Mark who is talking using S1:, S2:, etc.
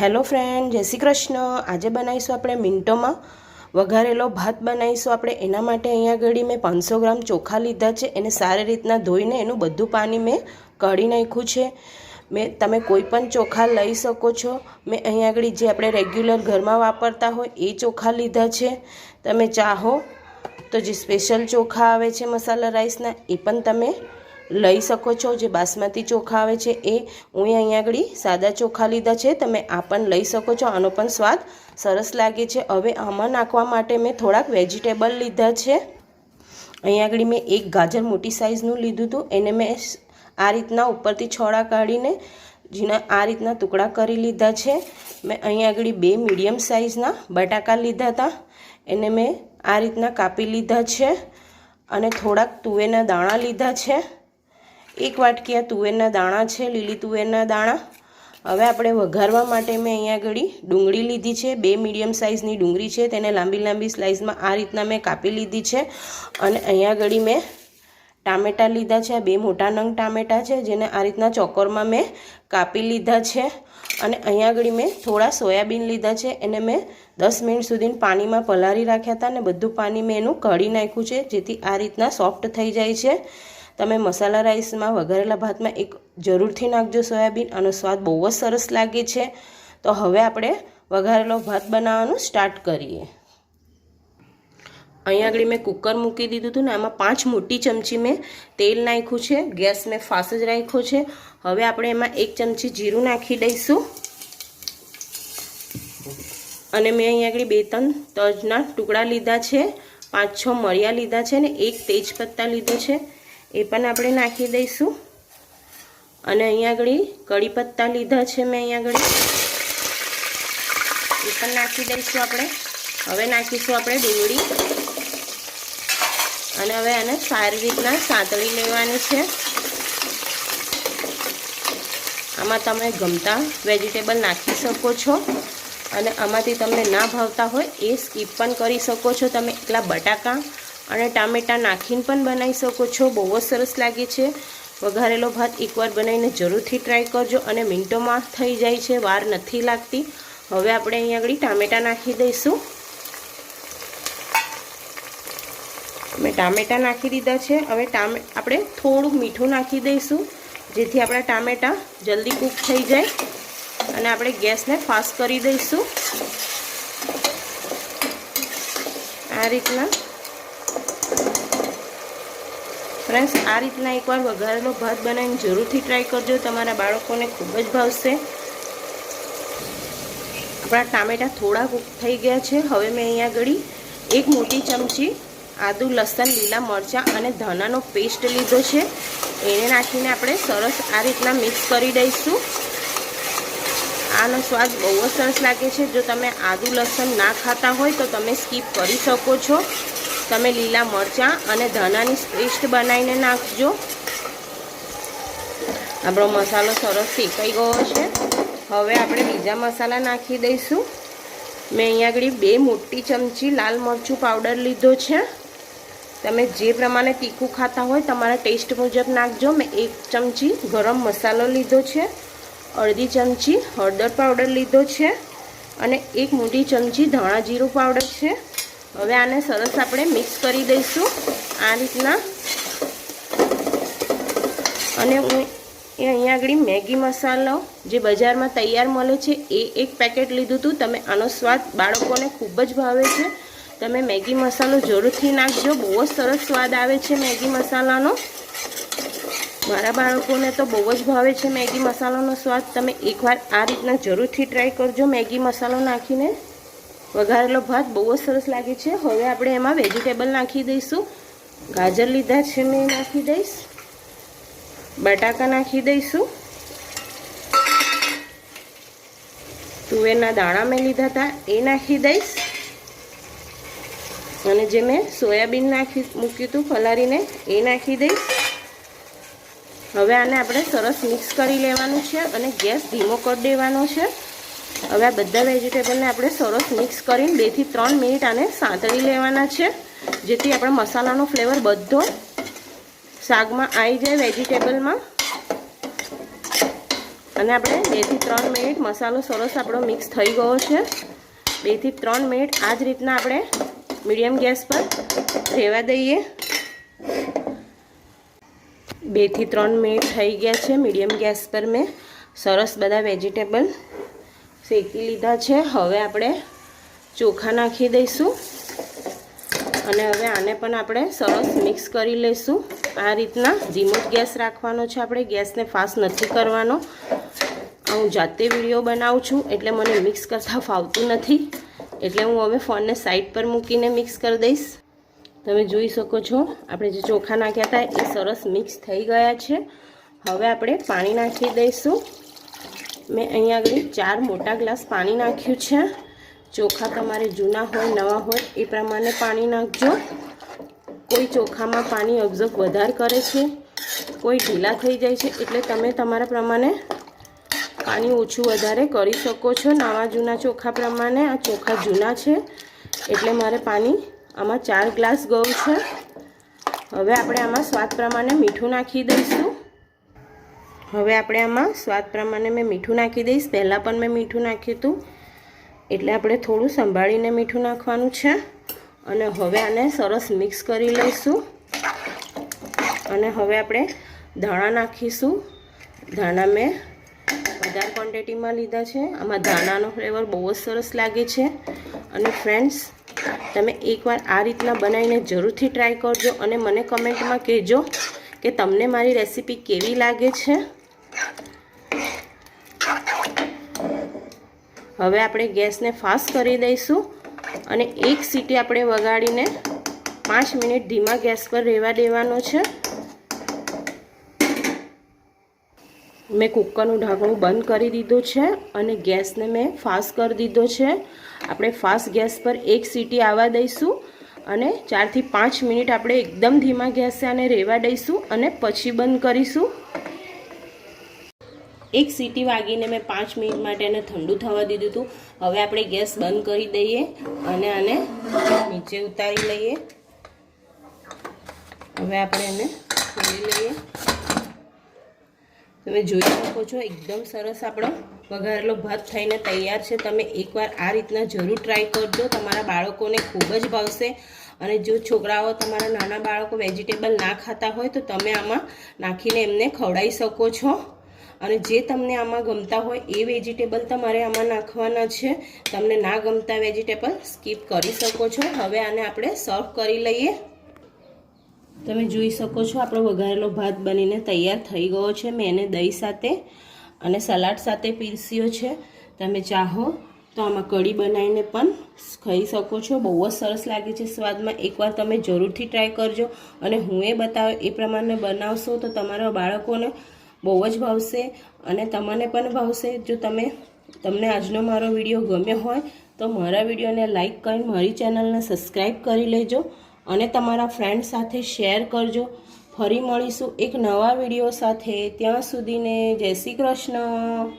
S1: Hello friend, જય શ્રી કૃષ્ણ. આજે બનાવીશું આપણે મિન્ટોમાં વઘારેલો ભાત બનાવીશું. આપણે એના માટે અહીંયા આગળ મેં પાંચસો ગ્રામ ચોખા લીધા છે. એને સારી રીતના ધોઈને એનું બધું પાણી મેં કાઢી નાખ્યું છે. મેં, તમે કોઈ પણ ચોખા લઈ શકો છો. મેં અહીંયા આગળ જે આપણે રેગ્યુલર ઘરમાં વાપરતા હોય એ ચોખા લીધા છે. તમે ચાહો તો જે સ્પેશિયલ ચોખા આવે છે મસાલા રાઈસના, એ પણ તમે લઈ શકો છો. જે બાસમતી ચોખા આવે છે એ હું અહીંયા આગળ સાદા ચોખા લીધા છે. તમે આ પણ લઈ શકો છો. આનો પણ સ્વાદ સરસ લાગે છે. હવે આમાં નાખવા માટે મેં થોડાક વેજીટેબલ લીધા છે. અહીંયા આગળ મેં એક ગાજર મોટી સાઇઝનું લીધું હતું. એને મેં આ રીતના ઉપરથી છોડા કાઢીને જેના આ રીતના ટુકડા કરી લીધા છે. મેં અહીંયા આગળ બે મીડિયમ સાઇઝના બટાકા લીધા હતા. એને મેં આ રીતના કાપી લીધા છે અને થોડાક તુવેરના દાણા લીધા છે. એક વાટકી આ તુવેરના દાણા છે, લીલી તુવેરના દાણા. હવે આપણે વઘારવા માટે મેં અહીંયા આગળ ડુંગળી લીધી છે, બે મીડિયમ સાઇઝની ડુંગળી છે, તેને લાંબી લાંબી સ્લાઇસમાં આ રીતના મેં કાપી લીધી છે અને અહીંયા આગળ મેં ટામેટાં લીધા છે બે મોટા નંગ ટામેટાં છે, જેને આ રીતના ચોકોરમાં મેં કાપી લીધા છે. અને અહીંયા આગળ મેં થોડા સોયાબીન લીધા છે, એને મેં દસ મિનિટ સુધી પાણીમાં પલાળી રાખ્યા હતા અને બધું પાણી મેં એનું કાઢી નાખ્યું છે, જેથી આ રીતના સોફ્ટ થઈ જાય છે. તમે મસાલા રાઈસમાં વઘારેલા ભાતમાં એક જરૂરથી નાખજો સોયાબીન આનો સ્વાદ બહુ જ સરસ લાગે છે. તો હવે આપણે વઘારેલો ભાત બનાવવાનું સ્ટાર્ટ કરીએ. અહીંયા આગળ મેં કુકર મૂકી દીધું હતું ને, આમાં પાંચ મોટી ચમચી મેં તેલ નાખ્યું છે, ગેસ મેં ફાસ જ રાખ્યો છે. હવે આપણે એમાં એક ચમચી જીરું નાખી દઈશું. અને મેં અહીંયા આગળ બે ત્રણ તજના ટુકડા લીધા છે, પાંચ છ મરિયા લીધા છે ને એક તેજપત્તા લીધો છે. એ પણ આપણે નાખી દઈશું. અને અહીંયા આગળ કડી પત્તા લીધા છે મેં અહીંયા આગળ. એ પણ નાખી દઈશું આપણે. હવે નાખીશું આપણે ડુંગળી. અને હવે આને સારી રીતના સાંતળી લેવાની છે. આમાં તમે ગમતા વેજીટેબલ નાખી શકો છો. અને આમાંથી તમને ના ભાવતા હોય એ સ્કીપ પણ કરી શકો છો. તમે એટલા બટાકા અને ટામેટાં નાખીને પણ બનાવી શકો છો. બહુ જ સરસ લાગે છે. વઘારેલો ભાત એકવાર બનાવીને જરૂરથી ટ્રાય કરજો અને મિનિટોમાં થઈ જાય છે. વાર નથી લાગતી. હવે આપણે અહીંયા આગળ ટામેટાં નાખી દઈશું. મેં ટામેટાં નાખી દીધા છે. હવે ટામે, આપણે થોડુંક મીઠું નાખી દઈશું, જેથી આપણા ટામેટાં જલ્દી કૂક થઈ જાય. અને આપણે ગેસને ફાસ્ટ કરી દઈશું. આ રીતના ફ્રેન્ડ્સ, આ રીતના એકવાર વઘારેલો ભાત બનાવીને જરૂરથી ટ્રાય કરજો. તમારા બાળકોને ખૂબ જ ભાવશે. આપણા ટામેટાં થોડા કૂક થઈ ગયા છે. હવે મેં અહીંયા આગળ એક મોટી ચમચી આદુ, લસણ, લીલા મરચાં અને ધાણાનો પેસ્ટ લીધો છે. એને નાખીને આપણે સરસ આ રીતના મિક્સ કરી દઈશું. આનો સ્વાદ બહુ જ સરસ લાગે છે. જો તમે આદુ, લસણ ના ખાતા હોય તો તમે સ્કીપ કરી શકો છો. તમે લીલા મરચાં અને ધાણાની પેસ્ટ બનાવીને નાખજો. આપણો મસાલો સરસ શેકાઈ ગયો છે. હવે આપણે બીજા મસાલા નાખી દઈશું. મેં અહીંયા આગળ બે મોટી ચમચી લાલ મરચું પાવડર લીધો છે. તમે જે પ્રમાણે તીખું ખાતા હોય તમારા ટેસ્ટ મુજબ નાખજો. મેં એક ચમચી ગરમ મસાલો લીધો છે. અડધી ચમચી હળદર પાવડર લીધો છે. અને એક મોટી ચમચી ધાણા જીરું પાવડર છે. હવે આને સરસ આપણે મિક્સ કરી દઈશું આ રીતના. અને હું એ અહીંયા આગળ મેગી મસાલો જે બજારમાં તૈયાર મળે છે, એ એક પેકેટ લીધું હતું. તમે આનો સ્વાદ બાળકોને ખૂબ જ ભાવે છે. તમે મેગી મસાલો જરૂરથી નાખજો. બહુ જ સરસ સ્વાદ આવે છે મેગી મસાલાનો. મારા બાળકોને તો બહુ જ ભાવે છે મેગી મસાલાનો સ્વાદ. તમે એકવાર આ રીતના જરૂરથી ટ્રાય કરજો મેગી મસાલો નાખીને. વઘારેલો ભાત બહુ જ સરસ લાગે છે. હવે આપણે એમાં વેજીટેબલ નાખી દઈશું. ગાજર લીધા છે મેં નાખી દઈશ. બટાકા નાખી દઈશું. તુવેરના દાણા મેં લીધા હતા, એ નાખી દઈશ. અને જે મેં સોયાબીન નાખી, મૂક્યું હતું ફલારીને, એ નાખી દઈશ. હવે આને આપણે સરસ મિક્સ કરી લેવાનું છે અને ગેસ ધીમો કરી દેવાનો છે. હવે આ બધા વેજીટેબલને આપણે સરસ મિક્સ કરીને બેથી ત્રણ મિનિટ આને સાંતળી લેવાના છે. જેથી આપણે મસાલાનો ફ્લેવર બધો શાકમાં આવી જાય વેજીટેબલમાં અને આપણે બેથી ત્રણ મિનિટ મસાલો સરસ આપણો મિક્સ થઈ ગયો છે. બેથી ત્રણ મિનિટ આ જ રીતના આપણે મીડિયમ ગેસ પર રહેવા દઈએ. બેથી ત્રણ મિનિટ થઈ ગયા છે મીડિયમ ગેસ પર મેં. સરસ બધા વેજીટેબલ શેકી લીધા છે. હવે આપણે ચોખા નાખી દઈશું. અને હવે આને પણ આપણે સરસ મિક્સ કરી લઈશું. આ રીતના ધીમો ગેસ રાખવાનો છે આપણે. ગેસને ફાસ્ટ નથી કરવાનો. હું જાતે વીડિયો બનાવું છું, એટલે મને મિક્સ કરતાં ફાવતું નથી. એટલે હું હવે ફોનને સાઈડ પર મૂકીને મિક્સ કરી દઈશ. તમે જોઈ શકો છો, આપણે જે ચોખા નાખ્યા હતા એ સરસ મિક્સ થઈ ગયા છે. હવે આપણે પાણી નાખી દઈશું. મેં અહીંયા આગળ ચાર મોટા ગ્લાસ પાણી નાખ્યું છે. ચોખા તમારે જૂના હોય, નવા હોય, એ પ્રમાણે પાણી નાખજો. કોઈ ચોખામાં પાણી ઓબ્ઝર્વ વધારે કરે છે, કોઈ ઢીલા થઈ જાય છે, એટલે તમે તમારા પ્રમાણે પાણી ઓછું વધારે કરી શકો છો. નવા જૂના ચોખા પ્રમાણે, આ ચોખા જૂના છે, એટલે મારે પાણી આમાં ચાર ગ્લાસ ગયું છે. હવે આપણે આમાં સ્વાદ પ્રમાણે મીઠું નાખી દઈશું. હવે આપણે આમાં સ્વાદ પ્રમાણે મેં મીઠું નાખી દઈશ. પહેલાં પણ મેં મીઠું નાખ્યું હતું. એટલે આપણે થોડું સંભાળીને મીઠું નાખવાનું છે. અને હવે આને સરસ મિક્સ કરી લઈશું. અને હવે આપણે ધાણા નાખીશું. ધાણા મેં વધારે ક્વોન્ટિટીમાં લીધા છે. આમાં ધાણાનો ફ્લેવર બહુ જ સરસ લાગે છે. અને ફ્રેન્ડ્સ તમે એકવાર આ રીતના બનાવીને જરૂરથી ટ્રાય કરજો અને મને કમેન્ટમાં કહેજો કે તમને મારી રેસીપી કેવી લાગે છે. હવે આપણે ગેસને ફાસ્ટ કરી દઈશું અને એક સીટી આપણે વગાડીને પાંચ મિનિટ ધીમા ગેસ પર રહેવા દેવાનો છે. મેં કુકરનું ઢાંકણું બંધ કરી દીધું છે અને ગેસને મેં ફાસ્ટ કરી દીધો છે. આપણે ફાસ્ટ ગેસ પર એક સીટી આવવા દઈશું અને ચારથી પાંચ મિનિટ આપણે એકદમ ધીમા ગેસે આને રહેવા દઈશું અને પછી બંધ કરીશું. એક સીટી વાગીને મેં પાંચ મિનિટ માટે એને ઠંડુ થવા દીધું હતું. હવે આપણે ગેસ બંધ કરી દઈએ અને આને નીચે ઉતારી લઈએ. હવે આપણે એને ખોલી લઈએ. તમે જોઈ શકો છો, એકદમ સરસ આપણો વઘારેલો ભાત થઈને તૈયાર છે. તમે એકવાર આ રીતના જરૂર ટ્રાય કરજો. તમારા બાળકોને ખૂબ જ ભાવશે. અને જો છોકરાઓ તમારા નાના બાળકો વેજીટેબલ ના ખાતા હોય તો તમે આમાં નાખીને એમને ખવડાવી શકો છો. અને જે તમને આમાં ગમતા હોય એ વેજીટેબલ તમારે આમાં નાખવાના છે. તમને ના ગમતા વેજીટેબલ સ્કીપ કરી શકો છો. હવે આને આપણે સર્વ કરી લઈએ. તમે જોઈ શકો છો આપણો વઘારેલો ભાત બનીને તૈયાર થઈ ગયો છે. મેં એને દહીં સાથે અને સલાડ સાથે પીરસ્યો છે. તમે ચાહો તો આમાં કઢી બનાવીને પણ ખાઈ શકો છો. બહુ જ સરસ લાગે છે સ્વાદમાં. એકવાર તમે જરૂરથી ટ્રાય કરજો. અને હું એ બતાવ્યો એ પ્રમાણે બનાવશો તો તમારા બાળકોને બહુ જ ભાવશે અને તમને પણ ભાવશે. જો તમે, તમને આજનો મારો વીડિયો ગમ્યો હોય, તો મારા વિડીયોને લાઈક કરી મારી ચેનલને સબસ્ક્રાઈબ કરી લેજો અને તમારા ફ્રેન્ડ સાથે શેર કરજો. ફરી મળીશું એક નવા વીડિયો સાથે. ત્યાં સુધીને જય શ્રી કૃષ્ણ.